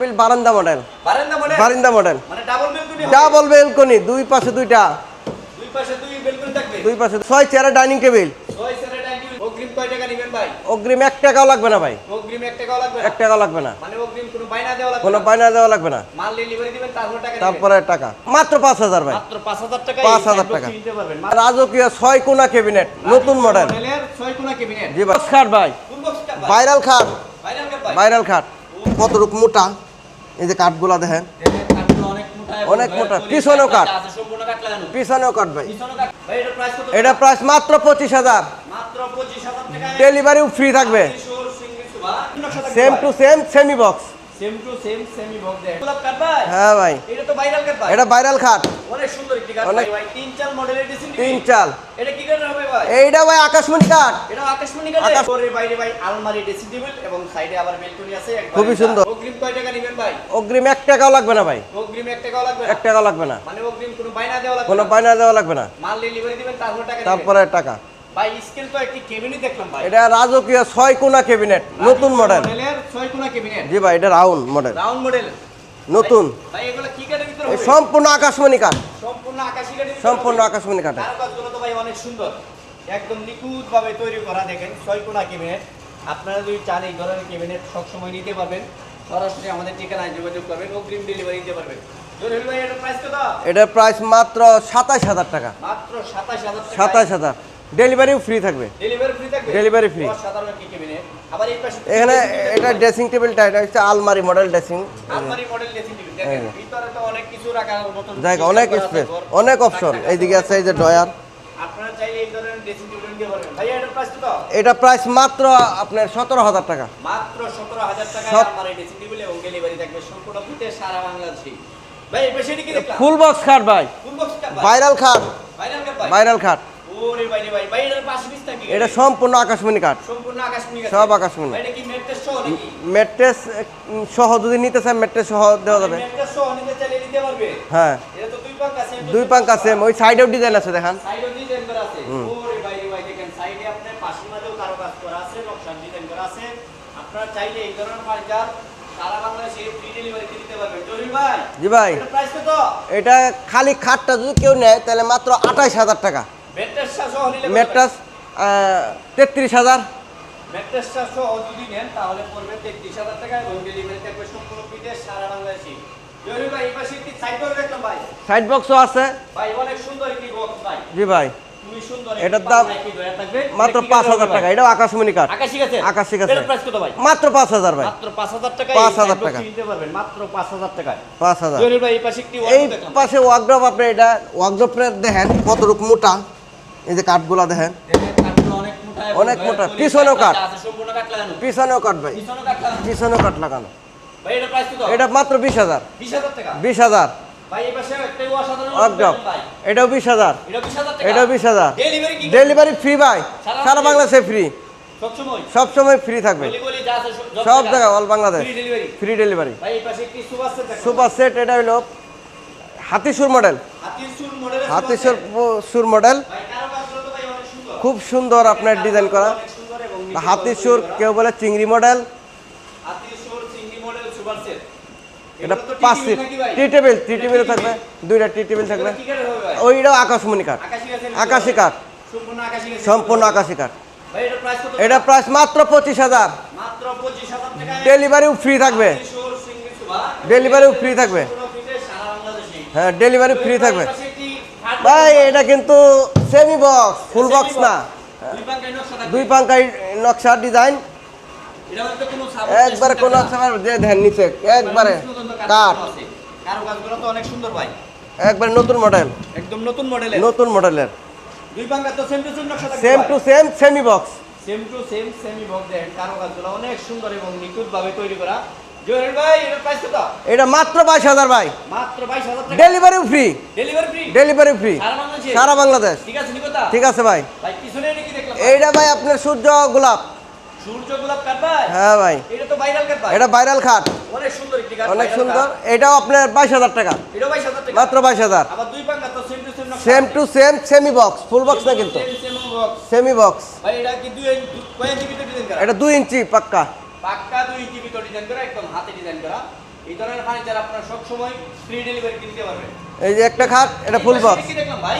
বারান্দা মডেল বারান্দা মডেল বারান্দা মডেল মানে ডাবল বেলকনি ডাবল বেলকনি দুই পাশে দুইটা। দুই পাশে দুই বেলকনি থাকবে। দুই পাশে ছয় চেয়ারের ডাইনিং টেবিল ছয় সেটের ডাইনিং অগ্রিম কয় টাকা নেবেন ভাই? অগ্রিম এক টাকাও লাগবে না ভাই। অগ্রিম এক টাকাও লাগবে এক টাকাও লাগবে না। মানে অগ্রিম কোনো বাইনা দেওয়া লাগবে কোনো না। দেওয়া লাগবে না। মাল ডেলিভারি দিবেন তারপর টাকা দিবেন তারপরে টাকা। মাত্র পাঁচ হাজার ভাই। মাত্র 5000 টাকা 5,000 টাকা। নিতে পারবেন। রাজকীয় ছয় কোনা ক্যাবিনেট নতুন মডেল মডেলের 6 কোনা ক্যাবিনেট জি ভাই। খাট ভাই। ভাইরাল খাট। ভাইরাল কাপ ভাই। ভাইরাল খাট। কতটুক মোটা? এই যে কাঠগুলো দেখেন। দেখেন অনেক মোটা এবং অনেক মোটা, পলিশ পিছনেও কাঠ। আছে সম্পূর্ণ কাঠ পিছনেও কাঠ ভাই। এটা প্রাইস কত? এটা প্রাইস মাত্র পঁচিশ হাজার। মাত্র 25000 টাকা ডেলিভারিও ফ্রি থাকবে। Same to same semi box same to same semi box দেয়। গোলাপ কাঠ ভাই? হ্যাঁ ভাই। এটা তো ভাইরাল কাঠ ভাই। এটা ভাইরাল অনেক সুন্দর একটি অনেক- ভাই ভাই। তিন চাল মডেলের ড্রেসিং তিন চাল। এটা কি কাঠ হবে ভাই? এইটা ভাই আকাশমণি কাঠ। এটা আকাশমণি আকাশ- ওরে বাইরে ভাই আলমারি ড্রেসিং টেবিল এবং সাইডে আবার বেলকনি আছে। একবার খুবই সুন্দর। অগ্রিম কয় টাকা নেবেন ভাই? অগ্রিম এক টাকাও লাগবে না ভাই। অগ্রিম এক টাকাও লাগবে না? এক টাকাও লাগবে না। মানে অগ্রিম কোনো বাইনা দেওয়া লাগবে কোনো না? দেওয়া লাগবে না। মাল ডেলিভারি দিবেন তারপর টাকা তারপরে টাকা। ভাই স্কেল তো একটি কেবিনই দেখলাম ভাই। এটা রাজকীয় ছয় কোনা ক্যাবিনেট নতুন মডেল মডেলের 6 কোনা জি ভাই এটা রাউন্ড মডেল রাউন্ড মডেল নতুন। ভাই এগুলো কি কাঠের ভিতরে হবে? সম্পূর্ণ আকাশমণি কাঠ। সম্পূর্ণ আকাশী কাঠের সম্পূর্ণ হবে? আকাশমণি কাঠের। কারুকাজগুলো তো ভাই অনেক সুন্দর। একদম নিখুঁত ভাবে তৈরি করা দেখেন ছয় ক্যাবিনেট আপনারা যদি চান এই ধরনের ক্যাবিনেট সবসময় নিতে পারবেন সরাসরি আমাদের ঠিকানায় যোগাযোগ করবেন অগ্রিম ডেলিভারি পারবেন। প্রাইস এটার প্রাইস মাত্র সাতাশ হাজার টাকা। মাত্র সাতাশ হাজার সাতাশ হাজার। ডেলিভারিও ফ্রি থাকবে। ডেলিভারি ফ্রি থাকবে? Delivery free। সাধারণ একটি ক্যাবিনেট আবার এই পাশে এখানে এটা ড্রেসিং টেবিলটা এটা হচ্ছে আলমারি মডেল ড্রেসিং আলমারি মডেল ড্রেসিং টেবিল দেখেন হ্যাঁ। ভিতরে তো অনেক কিছু রাখার জায়গা অনেক স্পেস অনেক অপশন এইদিকে আছে। এই যে ড্রয়ার আপনারা চাইলে এই ধরনের ড্রেসিং টেবিল নিতে পারবেন। ভাই এটার প্রাইস কত? এটা প্রাইস মাত্র আপনার সতেরো হাজার টাকা। মাত্র সতেরো হাজার টাকা সব- আমার এই ড্রেসিং টেবিল এবং ডেলিভারি থাকবে সম্পূর্ণ ফ্রিতে সারা বাংলাদেশে ভাই এই কি দেখলাম? ফুল বক্স খাট ভাই। ফুল বক্স কাপ ভাইরাল খাট ভাইরাল কাপ ভাইরাল খাট ওরে ভাই রে ভাই ভাই এটার পাশে পিস থাকে। এটা সম্পূর্ণ আকাশমণি কাঠ। সম্পূর্ণ আকাশমণি কাঠ। সব আকাশমণি। এটা কি মেট্রেস সহ নাকি? ম্যাট্রেস সহ যদি নিতে চান ম্যাট্রেস সহ দেওয়া যাবে। মেট্রেস সহ নিতে চাইলে নিতে পারবে? হ্যাঁ। এটা তো দুই পাঙ্ক আছে দুই পাঙ্ক আছে ওই সাইডেও ডিজাইন আছে দেখান। সাইডে ডিজাইন করা আছে। হুম। ওরে ভাই রে ভাই দেখেন সাইডে আপনার পাশের মাঝেও কারও কাজ করা আছে নকশা ডিজাইন করা আছে। আপনারা চাইলে এই ধরনের ফার্নিচার সারা বাংলাদেশে ফ্রি ডেলিভারি দিতে পারবেন। জলিল ভাই জি ভাই। এটা খালি খাটটা যদি কেউ নেয় তাহলে মাত্র আঠাইশ হাজার টাকা। ম্যাট্রেস কত? ম্যাট্রাস তেত্রিশ হাজার। ম্যাট্রেস সহ যদি নেন তাহলে পড়বে তেত্রিশ হাজার টাকা এবং ডেলিভারি থাকবে সম্পূর্ণ ফ্রিতে সারা বাংলাদেশে। জলিল ভাই এই পাশে একটি সাইড বক্সও আছে। ভাই অনেক সুন্দর একটি বক্স ভাই। জি ভাই। এটার দাম মাত্র পাঁচ হাজার টাকা। এটাও আকাশমণি কাঠ। আকাশি গাছে কত ভাই? মাত্র পাঁচ হাজার ভাই। পাঁচ হাজার টাকা। 5,000 টাকা। মাত্র পাঁচ হাজার টাকায়। পাঁচ হাজার। এই পাশে ওয়ার্কড্রপ আপনি এটা ওয়ার্কড্রপটা দেখেন কতটুকু মোটা। এই যে কাঠগুলা দেখেন। অনেক মোটা পিছনেও কাঠ। পিছনেও কাঠ ভাই। পিছনেও কাঠ লাগানো। এটা মাত্র বিশ হাজার। বিশ হাজার ভাই এটাও বিশ হাজার। এটাও বিশ হাজার ডেলিভারি ফ্রি ভাই। সারা বাংলাদেশে ফ্রি সবসময়? সবসময় ফ্রি থাকবে। সব জায়গায়। All Bangladesh free delivery super set এটা হলো হাতিসুর মডেল হাতিসুর সুর মডেল ভাই কারও কাজগুলো তো ভাই অনেক সুন্দর খুব সুন্দর আপনার ডিজাইন করা। নিখুঁত হাতিসুর কেউ বলে চিংড়ি মডেল সুর এটা পাঁচ seat tea table tea table থাকবে, দুইটা টি টেবিল থাকবে? ওইটাও আকাশমণি কাঠ আকাশি কাঠ সম্পূর্ণ আকাশি কাঠ এটা প্রাইস মাত্র পঁচিশ হাজার। মাত্র 25000 টাকায় ডেলিভারিও ফ্রি থাকবে। সুর ডেলিভারিও ফ্রি থাকবে। সারা হ্যাঁ ডেলিভারি ফ্রি থাকবে। ভাই এটা কিন্তু সেমি বক্স ফুল বক্স না। দুই পাঙ্কাই নকশা ডিজাইন একবারে কোন যে ধ্যান নিচে একবারে কাঠ। কারও কাজগুলো তো অনেক সুন্দর ভাই। একবারে নতুন মডেল একদম নতুন মডেলের নতুন মডেলের দুই পাঙ্কা তো সেম টু সেম নকশা same to same semi box same to same semi box দেন। কারও কাজগুলো অনেক সুন্দর এবং নিখুঁত ভাবে তৈরি করা। এটা মাত্র বাইশ হাজার ভাই। মাত্র 22000 টাকা। ডেলিভারিও free delivery free delivery free সারা বাংলাদেশ? ঠিক আছে ভাই। এইটা ভাই আপনার সূর্য গোলাপ। হ্যাঁ ভাই। এটা ভাইরাল খাট অনেক সুন্দর। এটাও আপনার বাইশ হাজার টাকা। এটাও 22000 টাকা? মাত্র বাইশ হাজার। Same to same same box full box না। কিন্তু। সেম বক্স এটা দুই ইঞ্চি পাক্কা পাক্কা দুই ইঞ্চি ভিতরে ডিজাইন করা একদম হাতে ডিজাইন করা এই ধরনের ফার্নিচার আপনারা সব সময় ফ্রি ডেলিভারি কিনতে পারবেন। এই যে একটা খাট এটা full box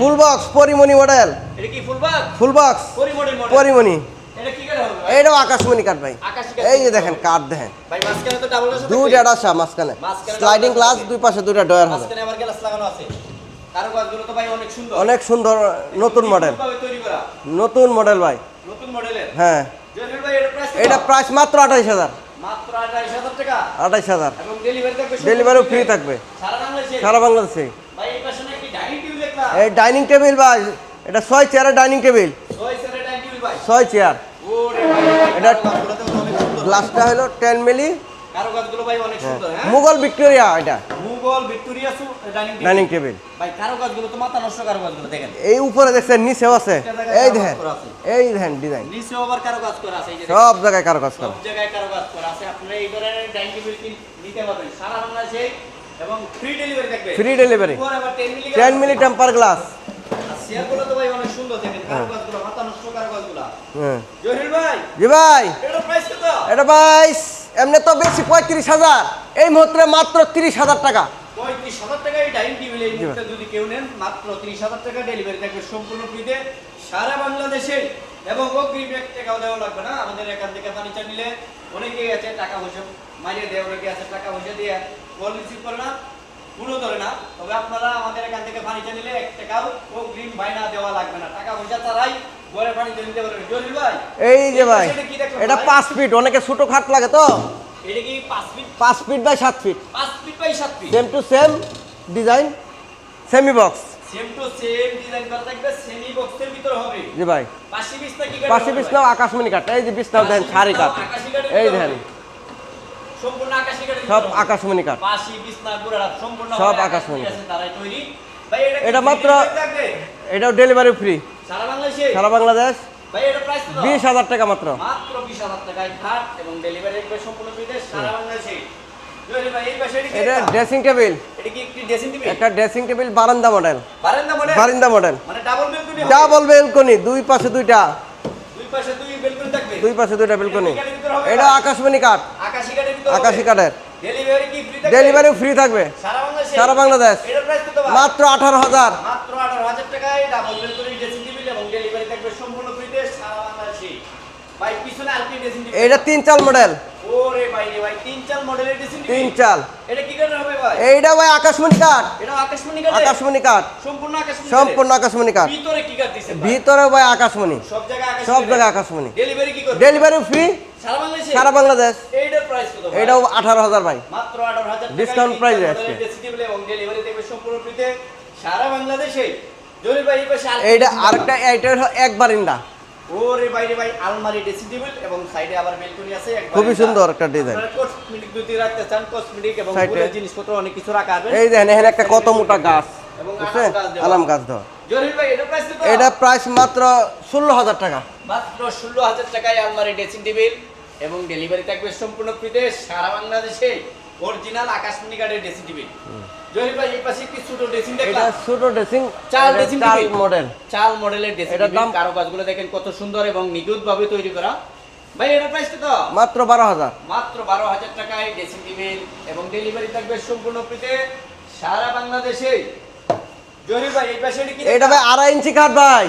full box Porimoni model এটা কি full bug full box Pori model model Porimoni. এটা কি করে হবে ভাই? এইটাও আকাশমণি কাঠ ভাই। এই যে দেখেন কাঠ। দেখেন। ভাই মাঝখানে তো ডাবল আছে মাঝখানে। স্লাইডিং গ্লাস দুই পাশে দুইটা ডয়ার হবে। মাঝখানে আবার গ্লাস লাগানো আছে। কারও তো ভাই অনেক সুন্দর। অনেক সুন্দর নতুন মডেল তৈরি করা? নতুন মডেল ভাই। নতুন মডেলের হ্যাঁ। এটা প্রাইস মাত্র আঠাইশ হাজার মাত্র 28000 টাকা আঠাইশ হাজার ডেলিভারিও ফ্রি থাকবে সারা বাংলাদেশে। এই ডাইনিং টেবিল ভাই এটা ছয় চেয়ারের ডাইনিং টেবিল ছয় চেয়ার এটা- গ্লাসটা হলো টেন মিলি কারুকাজগুলো ভাই অনেক সুন্দর হ্যাঁ? মুঘল ভিক্টোরিয়া এটা। মুঘল ভিক্টোরিয়া সু ডাইনিং টেবিল ডাইনিং টেবিল ভাই কারুকাজগুলো তো মাথা নষ্ট কারুকাজগুলো দেখেন। এই উপরে দেখছেন নিচেও আছে। এই দেখেন এই দেখেন ডিজাইন নিচেও আবার কারুকাজ করা আছে এই যে সব জায়গায় কারও কাজ সব জায়গায় কারুকাজ করা আছে। আপনারা এই ধরনের ডাইনিং টেবিল কিন নিতে পারবেন। সারা বাংলাদেশে এবং ফ্রি ডেলিভারি থাকবে। ফ্রি ডেলিভারি উপর আবার 10 মিলি টেম্পার গ্লাস শেয়ারগুলো তো ভাই অনেক সুন্দর দেখেন কারুকাজগুলো মাথা নষ্ট কারুকাজগুলো হ্যাঁ। জহির ভাই জি ভাই। এটা প্রাইস কত? এটা ভাই এমনি তো বেশি পঁয়ত্রিশ হাজার। এই মুহূর্তে মাত্র তিরিশ হাজার টাকা। পঁয়ত্রিশ হাজার টাকা এই ডাইনিং টেবিল এই মুহূর্তে যদি কেউ নেন মাত্র ত্রিশ হাজার টাকা ডেলিভারি থাকবে সম্পূর্ণ ফ্রিতে সারা বাংলাদেশে। এবং অগ্রিম এক টাকাও দেওয়া লাগবে না। আমাদের এখান থেকে ফার্নিচার নিলে অনেকেই আছে টাকা পয়সা মারিয়ে দেয় অনেকে আছে টাকা পয়সা দিয়ে কল রিসিভ করে না কোনো ধরে না। তবে আপনারা আমাদের এখান থেকে ফার্নিচার নিলে এক টাকাও অগ্রিম বাইনা দেওয়া লাগবে না। টাকা পয়সা তারাই এই যে ভাই এটা? পাঁচ ফিট অনেকে ছোট খাট লাগে তো। পাঁচ ফিট? বাই সাত feet. Same to same design semi box ji ভাই। পাশি বিছনাও আকাশমণি কাঠ। এই যে বিছনাও দেন শাড়ি কাঠ। এই সব আকাশমণি কাঠ। সব আকাশমণি। ভাই এটা মাত্র- এটাও ডেলিভারি ফ্রি সারা বাংলাদেশে? বিশ হাজার টাকা মাত্র। মাত্র 20000 টাকায় খাট এবং ডেলিভারি একবার সম্পূর্ণ ফ্রিতে সারা বাংলাদেশে। জয় ভাই এই পাশে এটা? ড্রেসিং টেবিল একটি ড্রেসিং টেবিল বারান্দা মডেল বারান্দা মডেল ডাবল বেলকনি দুই পাশে দুইটা। দুই পাশে দুইটা বেলকনি এটা? আকাশমণি কাঠ আকাশি কাঠের ডেলিভারি ফ্রি থাকবে? সারা বাংলাদেশ? মাত্র আঠারো হাজার। মাত্র আঠারো হাজার টাকায় ডাবল বেলকনি ড্রেসিং টেবিল এবং ডেলিভারি থাকবে সম্পূর্ণ ফ্রিতে সারা বাংলাদেশে। এটা তিন চাল মডেল তিন চাল এইটা ভাই আকাশমণি কাঠ। আকাশমণি কাঠ। সম্পূর্ণ আকাশমণি কাঠ। ভিতরে ভাই? আকাশমণি। সব জায়গায় আকাশমণি ডেলিভারি ফ্রি সারা বাংলাদেশ? এটাও আঠারো হাজার ভাই। সারা বাংলাদেশে। আরেকটা এইটা dressing আরেকটা এইটা হলো এক বারিন্দা। table। ওরে বাইরে ভাই আলমারি ড্রেসিং টেবিল এবং সাইডে আবার বেলকনি আছে খুবই সুন্দর একটা ডিজাইন কসমেটিক যদি রাখতে চান কসমেটিক এবং। ফুলের জিনিসপত্র অনেক কিছু রাখা আছে এই দেখেন এখানে একটা কত মোটা গাছ এবং বুঝছেন? আলাম গাছ কত? এটা প্রাইস মাত্র ষোলো হাজার টাকা। মাত্র ষোলো হাজার টাকায় আলমারি ড্রেসিং টেবিল এবং ডেলিভারি থাকবে সম্পূর্ণ ফ্রিতে সারা বাংলাদেশে। অরিজিনাল আকাশমণি কাঠের ড্রেসিং টেবিল। জহির ভাই এই পাশে কি ছোট ড্রেসিং এটা ছোট ড্রেসিং চাল ড্রেসিং টেবিল মডেল চাল মডেলের ড্রেসিং এটা দাম- কারও কাজগুলো দেখেন কত সুন্দর এবং নিখুঁত ভাবে তৈরি করা। ভাই এটা প্রাইস কত? মাত্র বারো হাজার। মাত্র বারো হাজার টাকায় ড্রেসিং টেবিল এবং ডেলিভারি থাকবে সম্পূর্ণ ফ্রিতে সারা বাংলাদেশে জহির ভাই এই পাশে কি এটা ভাই আড়াই ইঞ্চি খাট ভাই।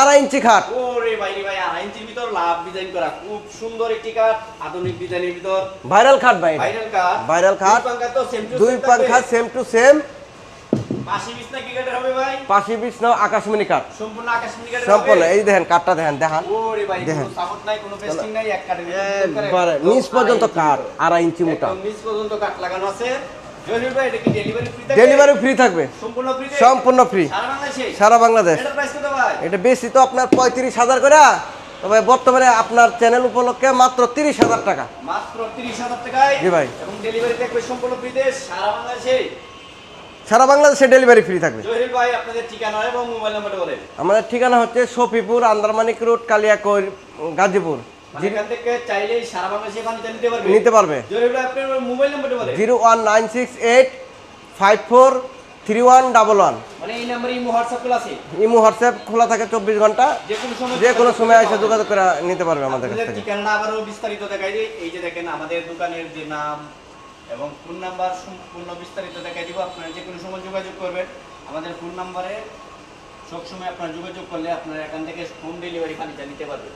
আড়াই ইঞ্চি খাট? ওরে ভাই ভাই আড়াই ইঞ্চির ভিতর লাভ ডিজাইন করা। খুব সুন্দর একটি কাঠ আধুনিক ডিজাইনের ভিতর। ভাইরাল খাট ভাই ভাইরাল কাঠ Viral কাঠ। দুই পাঙ্খা সেম টু সেম পাশি বিছনা আকাশমণি কাঠ সম্পূর্ণ এই দেখেন কাঠটা দেখেন দেখান। নিচ পর্যন্ত কাঠ আড়াই ইঞ্চি মোটা। নিচ পর্যন্ত কাঠ লাগানো আছে। ডেলিভারি ফ্রি থাকবে? সম্পূর্ণ ফ্রি সারা বাংলাদেশ? এটা বেশি তো আপনার পঁয়ত্রিশ হাজার করে। তবে বর্তমানে আপনার চ্যানেল উপলক্ষে মাত্র তিরিশ হাজার টাকা। মাত্র 30000 টাকায়? জি ভাই। এবং ডেলিভারি থাকবে সম্পূর্ণ ফ্রিতে সারা বাংলাদেশে? সারা বাংলাদেশে ডেলিভারি ফ্রি থাকবে। ভাই আপনাদের ঠিকানা এবং মোবাইল নাম্বারটা বলেন। আমাদের ঠিকানা হচ্ছে সফিপুর আন্দারমানিক রোড কালিয়াকৈর গাজীপুর। মানে এখান থেকে চাইলেই সারা বাংলাদেশে নিতে পারবে? নিতে পারবে। আপনার মোবাইল নাম্বারটা বলেন। Zero one nine six eight five four three one double one. মানে ইমো হোয়াটসঅ্যাপ খোলা থাকে চব্বিশ ঘণ্টা। যে কোনো সময় যে কোনো সময় এসে যোগাযোগ করে নিতে পারবে আমাদের কাছ থেকে। ঠিকানা আবারও বিস্তারিত দেখাই দিই। এই যে দেখেন আমাদের দোকানের যে নাম এবং ফোন নাম্বার সম্পূর্ণ বিস্তারিত দেখাই দিব। আপনারা যে কোনো সময় যোগাযোগ করবেন। আমাদের ফোন নাম্বারে সবসময় আপনারা যোগাযোগ করলে আপনারা এখান থেকে হোম ডেলিভারি ফার্নিচার নিতে পারবেন।